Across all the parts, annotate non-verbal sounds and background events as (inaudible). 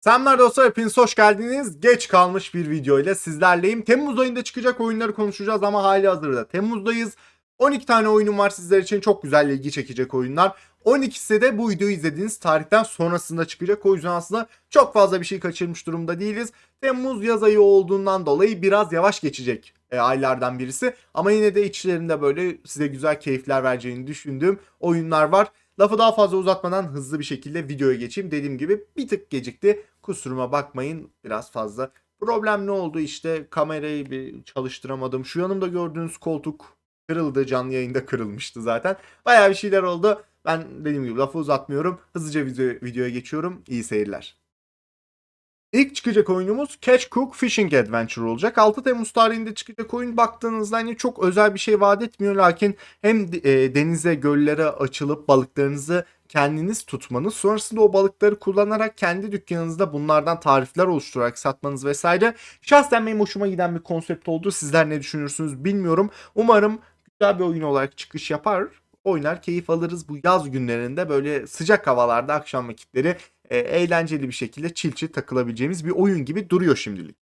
Selamlar dostlar hepiniz hoş geldiniz. Geç kalmış bir video ile sizlerleyim. Temmuz ayında çıkacak oyunları konuşacağız ama hali hazırda Temmuz'dayız. 12 tane oyunum var sizler için çok güzel ilgi çekecek oyunlar. 12'si de bu videoyu izlediğiniz tarihten sonrasında çıkacak. O yüzden aslında çok fazla bir şey kaçırmış durumda değiliz. Temmuz yaz ayı olduğundan dolayı biraz yavaş geçecek e, aylardan birisi. Ama yine de içlerinde böyle size güzel keyifler vereceğini düşündüğüm oyunlar var. Lafı daha fazla uzatmadan hızlı bir şekilde videoya geçeyim. Dediğim gibi bir tık gecikti. Kusuruma bakmayın biraz fazla. Problem ne oldu işte kamerayı bir çalıştıramadım. Şu yanımda gördüğünüz koltuk kırıldı. Canlı yayında kırılmıştı zaten. Bayağı bir şeyler oldu. Ben dediğim gibi lafı uzatmıyorum. Hızlıca video, videoya geçiyorum. İyi seyirler. İlk çıkacak oyunumuz Catch Cook Fishing Adventure olacak. 6 Temmuz tarihinde çıkacak oyun baktığınızda hani çok özel bir şey vaat etmiyor lakin hem e, denize, göllere açılıp balıklarınızı kendiniz tutmanız, sonrasında o balıkları kullanarak kendi dükkanınızda bunlardan tarifler oluşturarak satmanız vesaire. Şahsen benim hoşuma giden bir konsept oldu. Sizler ne düşünürsünüz bilmiyorum. Umarım güzel bir oyun olarak çıkış yapar. Oynar, keyif alırız bu yaz günlerinde böyle sıcak havalarda akşam vakitleri e, eğlenceli bir şekilde çil çil takılabileceğimiz bir oyun gibi duruyor şimdilik.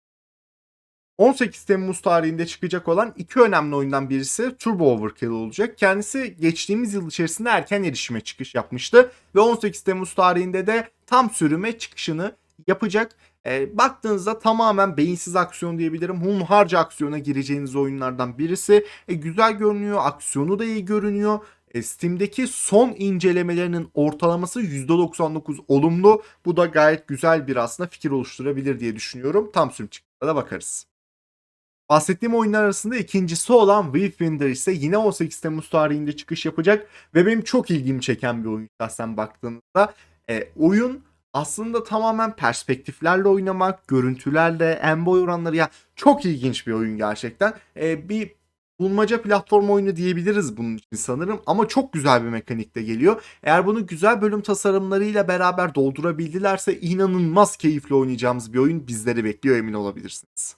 18 Temmuz tarihinde çıkacak olan iki önemli oyundan birisi Turbo Overkill olacak. Kendisi geçtiğimiz yıl içerisinde erken erişime çıkış yapmıştı ve 18 Temmuz tarihinde de tam sürüme çıkışını yapacak. E, baktığınızda tamamen beyinsiz aksiyon diyebilirim. Hunharca aksiyona gireceğiniz oyunlardan birisi. E, güzel görünüyor, aksiyonu da iyi görünüyor. E, Steam'deki son incelemelerinin ortalaması %99 olumlu. Bu da gayet güzel bir aslında fikir oluşturabilir diye düşünüyorum. Tam sürüm çıktığında da bakarız. Bahsettiğim oyunlar arasında ikincisi olan Wayfinder ise yine 18 Temmuz tarihinde çıkış yapacak ve benim çok ilgimi çeken bir oyun şahsen baktığınızda. E, oyun aslında tamamen perspektiflerle oynamak, görüntülerle, en boy oranları ya çok ilginç bir oyun gerçekten. E, bir bulmaca platform oyunu diyebiliriz bunun için sanırım ama çok güzel bir mekanikte geliyor. Eğer bunu güzel bölüm tasarımlarıyla beraber doldurabildilerse inanılmaz keyifli oynayacağımız bir oyun bizleri bekliyor emin olabilirsiniz.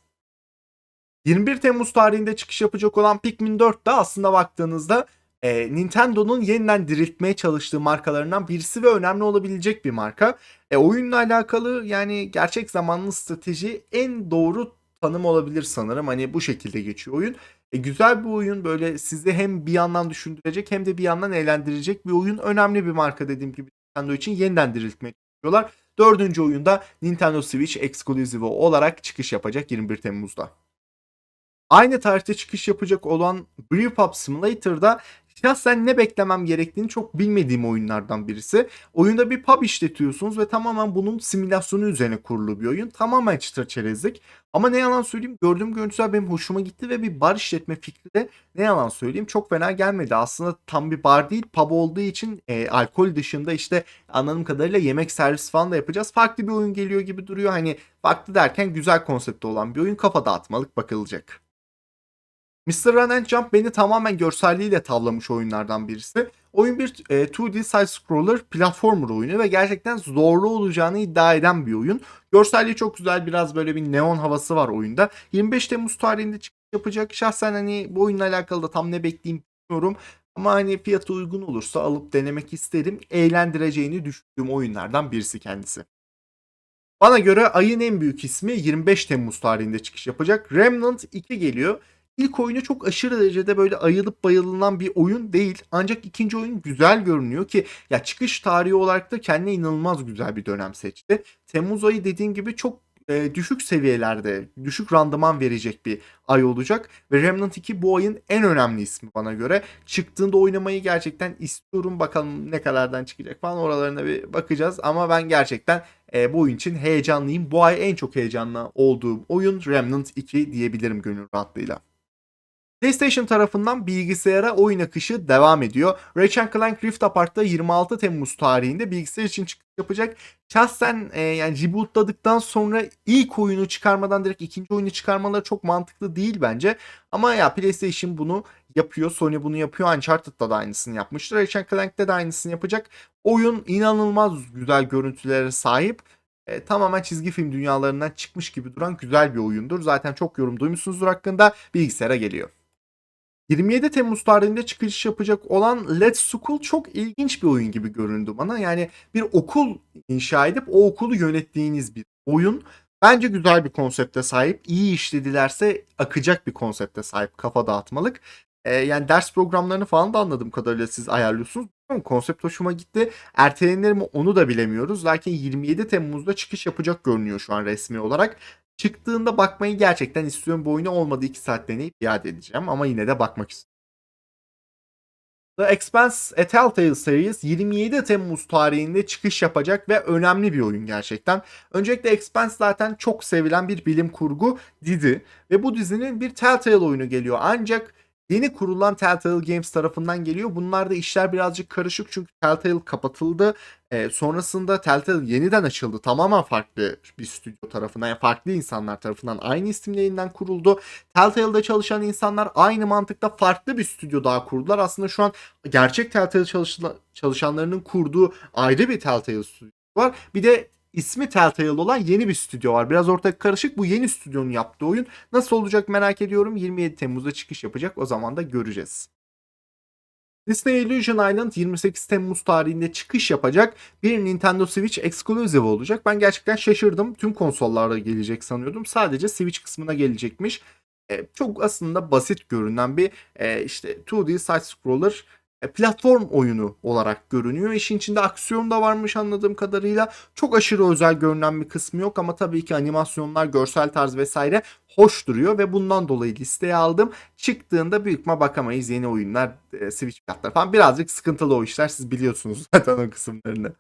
21 Temmuz tarihinde çıkış yapacak olan Pikmin 4 de aslında baktığınızda e, Nintendo'nun yeniden diriltmeye çalıştığı markalarından birisi ve önemli olabilecek bir marka. E, oyunla alakalı yani gerçek zamanlı strateji en doğru tanım olabilir sanırım. Hani bu şekilde geçiyor oyun. E, güzel bir oyun böyle sizi hem bir yandan düşündürecek hem de bir yandan eğlendirecek bir oyun. Önemli bir marka dediğim gibi Nintendo için yeniden diriltmeye çalışıyorlar. Dördüncü oyunda Nintendo Switch Exclusive olarak çıkış yapacak 21 Temmuz'da. Aynı tarihte çıkış yapacak olan Brew Pub Simulator'da şahsen ne beklemem gerektiğini çok bilmediğim oyunlardan birisi. Oyunda bir pub işletiyorsunuz ve tamamen bunun simülasyonu üzerine kurulu bir oyun. Tamamen çıtır çerezlik. Ama ne yalan söyleyeyim gördüğüm görüntüler benim hoşuma gitti ve bir bar işletme fikri de ne yalan söyleyeyim çok fena gelmedi. Aslında tam bir bar değil pub olduğu için e, alkol dışında işte anladığım kadarıyla yemek servis falan da yapacağız. Farklı bir oyun geliyor gibi duruyor. Hani farklı derken güzel konsepti olan bir oyun kafa dağıtmalık bakılacak. Mr. Run and Jump beni tamamen görselliğiyle tavlamış oyunlardan birisi. Oyun bir e, 2D side-scroller platformer oyunu ve gerçekten zorlu olacağını iddia eden bir oyun. Görselliği çok güzel biraz böyle bir neon havası var oyunda. 25 Temmuz tarihinde çıkış yapacak. Şahsen hani bu oyunla alakalı da tam ne bekleyeyim bilmiyorum. Ama hani fiyatı uygun olursa alıp denemek isterim. Eğlendireceğini düşündüğüm oyunlardan birisi kendisi. Bana göre ayın en büyük ismi 25 Temmuz tarihinde çıkış yapacak. Remnant 2 geliyor. İlk oyunu çok aşırı derecede böyle ayılıp bayılınan bir oyun değil. Ancak ikinci oyun güzel görünüyor ki ya çıkış tarihi olarak da kendine inanılmaz güzel bir dönem seçti. Temmuz ayı dediğim gibi çok e, düşük seviyelerde, düşük randıman verecek bir ay olacak. Ve Remnant 2 bu ayın en önemli ismi bana göre. Çıktığında oynamayı gerçekten istiyorum. Bakalım ne kadardan çıkacak falan oralarına bir bakacağız. Ama ben gerçekten e, bu oyun için heyecanlıyım. Bu ay en çok heyecanlı olduğum oyun Remnant 2 diyebilirim gönül rahatlığıyla. PlayStation tarafından bilgisayara oyun akışı devam ediyor. Ratchet Clank Rift Apart'ta 26 Temmuz tarihinde bilgisayar için çıkış yapacak. Şahsen e, yani rebootladıktan sonra ilk oyunu çıkarmadan direkt ikinci oyunu çıkarmaları çok mantıklı değil bence. Ama ya PlayStation bunu yapıyor. Sony bunu yapıyor. Uncharted'da da aynısını yapmıştır. Ratchet Clank'te de aynısını yapacak. Oyun inanılmaz güzel görüntülere sahip. E, tamamen çizgi film dünyalarından çıkmış gibi duran güzel bir oyundur. Zaten çok yorum duymuşsunuzdur hakkında. Bilgisayara geliyor. 27 Temmuz tarihinde çıkış yapacak olan Let's School çok ilginç bir oyun gibi göründü bana. Yani bir okul inşa edip o okulu yönettiğiniz bir oyun. Bence güzel bir konsepte sahip. İyi işledilerse akacak bir konsepte sahip. Kafa dağıtmalık. Ee, yani ders programlarını falan da anladığım kadarıyla siz ayarlıyorsunuz. Konsept hoşuma gitti. Ertelenir mi onu da bilemiyoruz. Lakin 27 Temmuz'da çıkış yapacak görünüyor şu an resmi olarak. Çıktığında bakmayı gerçekten istiyorum. Bu oyunu olmadı 2 saat deneyip iade edeceğim. Ama yine de bakmak istiyorum. The Expanse A Telltale Series 27 Temmuz tarihinde çıkış yapacak ve önemli bir oyun gerçekten. Öncelikle Expanse zaten çok sevilen bir bilim kurgu dizi ve bu dizinin bir Telltale oyunu geliyor. Ancak yeni kurulan Telltale Games tarafından geliyor. Bunlarda işler birazcık karışık çünkü Telltale kapatıldı. Ee, sonrasında Telltale yeniden açıldı. Tamamen farklı bir stüdyo tarafından, yani farklı insanlar tarafından aynı isimle yeniden kuruldu. Telltale'da çalışan insanlar aynı mantıkta farklı bir stüdyo daha kurdular. Aslında şu an gerçek Telltale çalışanlarının kurduğu ayrı bir Telltale stüdyo var. Bir de ismi Telltale olan yeni bir stüdyo var. Biraz ortak karışık. Bu yeni stüdyonun yaptığı oyun nasıl olacak merak ediyorum. 27 Temmuz'da çıkış yapacak. O zaman da göreceğiz. Disney Illusion Island 28 Temmuz tarihinde çıkış yapacak bir Nintendo Switch Exclusive olacak. Ben gerçekten şaşırdım. Tüm konsollarda gelecek sanıyordum. Sadece Switch kısmına gelecekmiş. E, çok aslında basit görünen bir e, işte 2D side scroller platform oyunu olarak görünüyor. İşin içinde aksiyon da varmış anladığım kadarıyla. Çok aşırı özel görünen bir kısmı yok ama tabii ki animasyonlar, görsel tarz vesaire hoş duruyor ve bundan dolayı listeye aldım. Çıktığında büyük ihtimal bakamayız yeni oyunlar, e, Switch fiyatları falan. Birazcık sıkıntılı o işler siz biliyorsunuz (laughs) zaten o kısımlarını.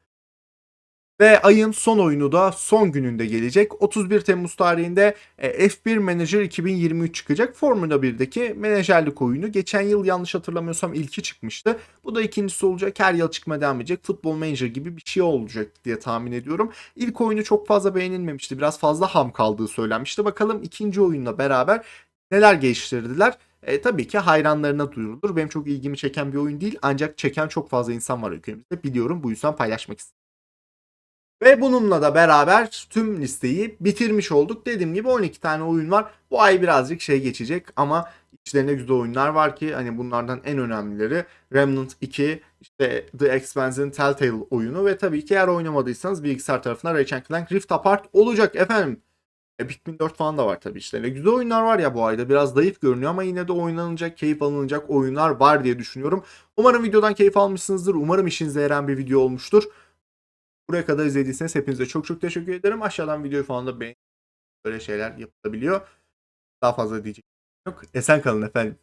Ve ayın son oyunu da son gününde gelecek. 31 Temmuz tarihinde e, F1 Manager 2023 çıkacak. Formula 1'deki menajerlik oyunu. Geçen yıl yanlış hatırlamıyorsam ilki çıkmıştı. Bu da ikincisi olacak. Her yıl çıkmaya devam edecek. Futbol Manager gibi bir şey olacak diye tahmin ediyorum. İlk oyunu çok fazla beğenilmemişti. Biraz fazla ham kaldığı söylenmişti. Bakalım ikinci oyunla beraber neler geliştirdiler. E, tabii ki hayranlarına duyurulur. Benim çok ilgimi çeken bir oyun değil. Ancak çeken çok fazla insan var ülkemizde. Biliyorum bu yüzden paylaşmak istedim. Ve bununla da beraber tüm listeyi bitirmiş olduk. Dediğim gibi 12 tane oyun var. Bu ay birazcık şey geçecek ama içlerinde güzel oyunlar var ki hani bunlardan en önemlileri Remnant 2, işte The Expanse'in Telltale oyunu ve tabii ki eğer oynamadıysanız bilgisayar tarafından Ratchet Clank Rift Apart olacak efendim. E, Pikmin 4 falan da var tabii işte. Güzel oyunlar var ya bu ayda. Biraz zayıf görünüyor ama yine de oynanacak, keyif alınacak oyunlar var diye düşünüyorum. Umarım videodan keyif almışsınızdır. Umarım işinize yarayan bir video olmuştur. Buraya kadar izlediyseniz hepinize çok çok teşekkür ederim. Aşağıdan videoyu falan da beğen. Böyle şeyler yapılabiliyor. Daha fazla diyecek yok. Esen kalın efendim.